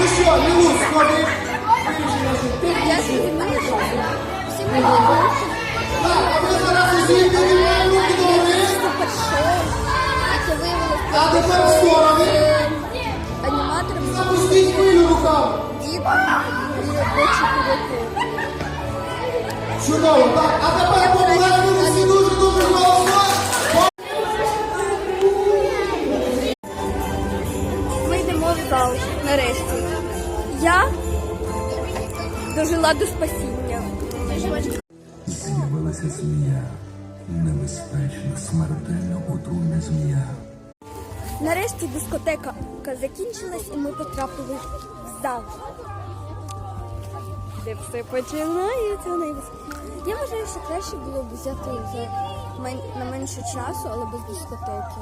Ну що, Лілу, сходи. Так, ми зараз усі піднімаємо руки. Яке виявилось А тепер в сторони. Запустіть хвилю руками. Чудово, так. А тепер нарешті. Я дожила до спасіння. З'явилася змія, небезпечна, смертельно отруйна змія. Нарешті дискотека закінчилась і ми потрапили в зал. Де все починається найвис- Я вважаю, що краще було б взяти вже мен- на менше часу, але без дискотеки.